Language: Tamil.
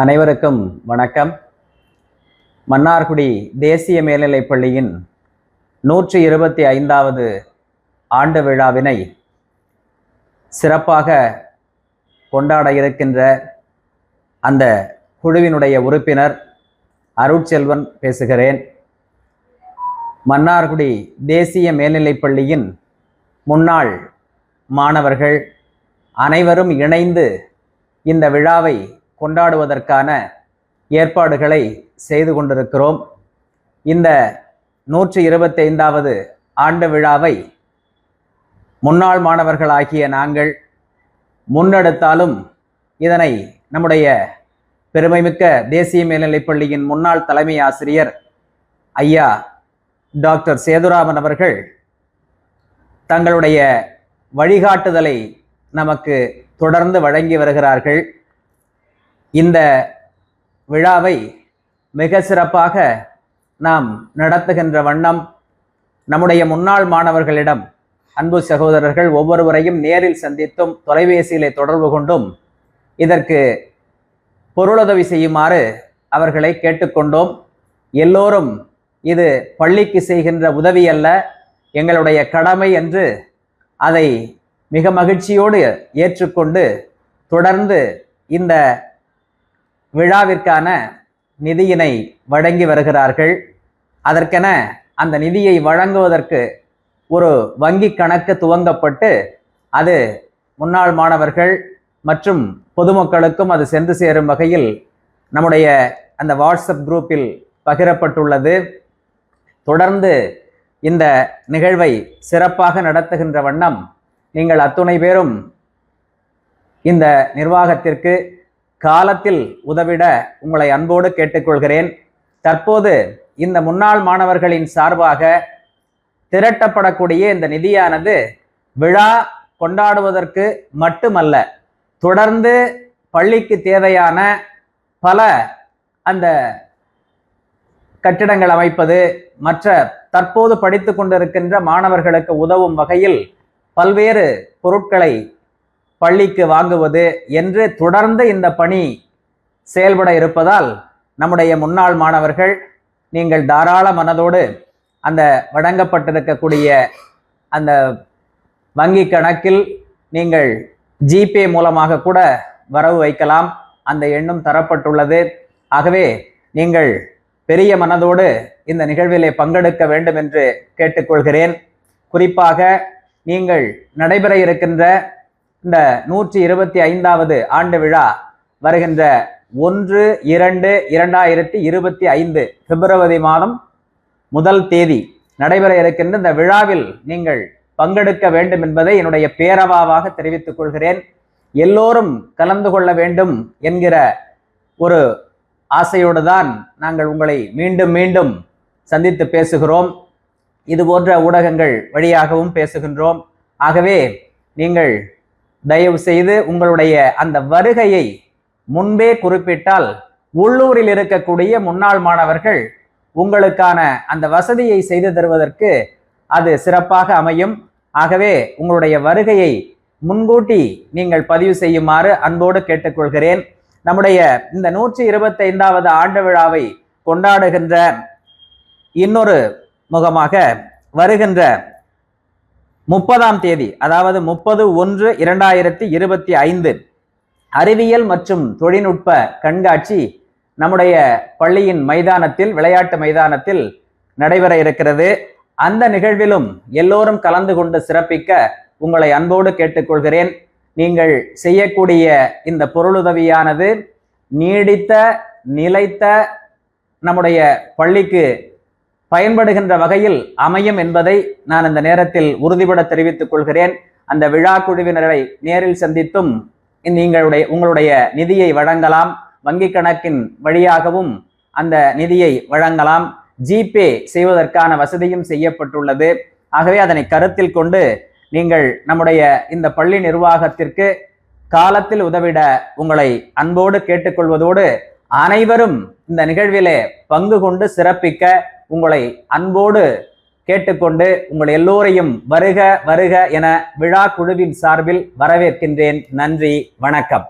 அனைவருக்கும் வணக்கம். மன்னார்குடி தேசிய மேல்நிலைப் பள்ளியின் நூற்றி இருபத்தி ஐந்தாவது ஆண்டு விழாவினை சிறப்பாக கொண்டாட இருக்கின்ற அந்த குழுவினுடைய உறுப்பினர் அருட்செல்வன் பேசுகிறேன். மன்னார்குடி தேசிய மேல்நிலைப் பள்ளியின் முன்னாள் மாணவர்கள் அனைவரும் இணைந்து இந்த விழாவை கொண்டாடுவதற்கான ஏற்பாடுகளை செய்து கொண்டிருக்கிறோம். இந்த நூற்றி இருபத்தைந்தாவது ஆண்டு விழாவை முன்னாள் மாணவர்களாகிய நாங்கள் முன்னெடுத்தாலும் இதனை நம்முடைய பெருமைமிக்க தேசிய மேல்நிலைப்பள்ளியின் முன்னாள் தலைமை ஆசிரியர் ஐயா டாக்டர் சேதுராமன் அவர்கள் தங்களுடைய வழிகாட்டுதலை நமக்கு தொடர்ந்து வழங்கி வருகிறார்கள். இந்த விழாவை மிக சிறப்பாக நாம் நடத்துகின்ற வண்ணம் நம்முடைய முன்னாள் மாணவர்களிடம் அன்பு சகோதரர்கள் ஒவ்வொருவரையும் நேரில் சந்தித்தும் தொலைபேசியிலே தொடர்பு கொண்டும் இதற்கு பொருளுதவி செய்யுமாறு அவர்களை கேட்டுக்கொண்டோம். எல்லோரும் இது பள்ளிக்கு செய்கின்ற உதவி அல்ல எங்களுடைய கடமை என்று அதை மிக மகிழ்ச்சியோடு ஏற்றுக்கொண்டு தொடர்ந்து இந்த விழாவிற்கான நிதியினை வழங்கி வருகிறார்கள். அதற்கென அந்த நிதியை வழங்குவதற்கு ஒரு வங்கி கணக்கு துவங்கப்பட்டு அது முன்னாள் மாணவர்கள் மற்றும் பொதுமக்களுக்கும் அது சென்று சேரும் வகையில் நம்முடைய அந்த வாட்ஸ்அப் குரூப்பில் பகிரப்பட்டுள்ளது. தொடர்ந்து இந்த நிகழ்வை சிறப்பாக நடத்துகின்ற வண்ணம் நீங்கள் அத்துணை பேரும் இந்த நிர்வாகத்திற்கு காலத்தில் உதவிட உங்களை அன்போடு கேட்டுக்கொள்கிறேன். தற்போது இந்த முன்னாள் மாணவர்களின் சார்பாக திரட்டப்படக்கூடிய இந்த நிதியானது விழா கொண்டாடுவதற்கு மட்டுமல்ல தொடர்ந்து பள்ளிக்கு தேவையான பல அந்த கட்டிடங்கள் அமைப்பது மற்ற தற்போது படித்து கொண்டிருக்கின்ற மாணவர்களுக்கு உதவும் வகையில் பல்வேறு பொருட்களை பள்ளிக்கு வாங்குவது என்று தொடர்ந்து இந்த பணி செயல்பட இருப்பதால் நம்முடைய முன்னாள் மாணவர்கள் நீங்கள் தாராள மனதோடு அந்த வழங்கப்பட்டிருக்கக்கூடிய அந்த வங்கி கணக்கில் நீங்கள் ஜிபே மூலமாக கூட வரவு வைக்கலாம். அந்த எண்ணும் தரப்பட்டுள்ளது. ஆகவே நீங்கள் பெரிய மனதோடு இந்த நிகழ்விலே பங்கெடுக்க வேண்டும் என்று கேட்டுக்கொள்கிறேன். குறிப்பாக நீங்கள் நடைபெற இருக்கின்ற இந்த நூற்றி இருபத்தி ஐந்தாவது ஆண்டு விழா வருகின்ற ஒன்று இரண்டு இரண்டாயிரத்தி இருபத்தி ஐந்து பிப்ரவரி மாதம் முதல் தேதி நடைபெற இருக்கின்ற இந்த விழாவில் நீங்கள் பங்கெடுக்க வேண்டும் என்பதை என்னுடைய பேரவாவாக தெரிவித்துக் கொள்கிறேன். எல்லோரும் கலந்து கொள்ள வேண்டும் என்கிற ஒரு ஆசையோடு தான் நாங்கள் உங்களை மீண்டும் மீண்டும் சந்தித்து பேசுகிறோம். இது போன்ற ஊடகங்கள் வழியாகவும் பேசுகின்றோம். ஆகவே நீங்கள் தயவு செய்து உங்களுடைய அந்த வருகையை முன்பே குறிப்பிட்டால் உள்ளூரில் இருக்கக்கூடிய முன்னாள் மாணவர்கள் உங்களுக்கான அந்த வசதியை செய்து தருவதற்கு அது சிறப்பாக அமையும். ஆகவே உங்களுடைய வருகையை முன்கூட்டி நீங்கள் பதிவு செய்யுமாறு அன்போடு கேட்டுக்கொள்கிறேன். நம்முடைய இந்த நூற்றி இருபத்தைந்தாவது ஆண்டு விழாவை கொண்டாடுகின்ற இன்னொரு முகமாக வருகின்ற முப்பதாம் தேதி அதாவது முப்பது ஒன்று இரண்டாயிரத்தி இருபத்தி ஐந்து. அறிவியல் மற்றும் தொழில்நுட்ப கண்காட்சி நம்முடைய பள்ளியின் மைதானத்தில் விளையாட்டு மைதானத்தில் நடைபெற இருக்கிறது. அந்த நிகழ்விலும் எல்லோரும் கலந்து கொண்டு சிறப்பிக்க உங்களை அன்போடு கேட்டுக்கொள்கிறேன். நீங்கள் செய்யக்கூடிய இந்த பொருளுதவியானது நீடித்த நிலைத்த நம்முடைய பள்ளிக்கு பயன்படுகின்ற வகையில் அமையும் என்பதை நான் இந்த நேரத்தில் உறுதிபட தெரிவித்துக் கொள்கிறேன். அந்த விழா குழுவினரை நேரில் சந்தித்தும் நீங்களுடைய உங்களுடைய நிதியை வழங்கலாம். வங்கி கணக்கின் வழியாகவும் அந்த நிதியை வழங்கலாம். ஜிபே செய்வதற்கான வசதியும் செய்யப்பட்டுள்ளது. ஆகவே அதனை கருத்தில் கொண்டு நீங்கள் நம்முடைய இந்த பள்ளி நிர்வாகத்திற்கு காலத்தில் உதவிட உங்களை அன்போடு கேட்டுக்கொள்வதோடு அனைவரும் இந்த நிகழ்விலே பங்கு கொண்டு சிறப்பிக்க உங்களை அன்போடு கேட்டுக்கொண்டு உங்கள் எல்லோரையும் வருக வருக என விழா குழுவின் சார்பில் வரவேற்கின்றேன். நன்றி வணக்கம்.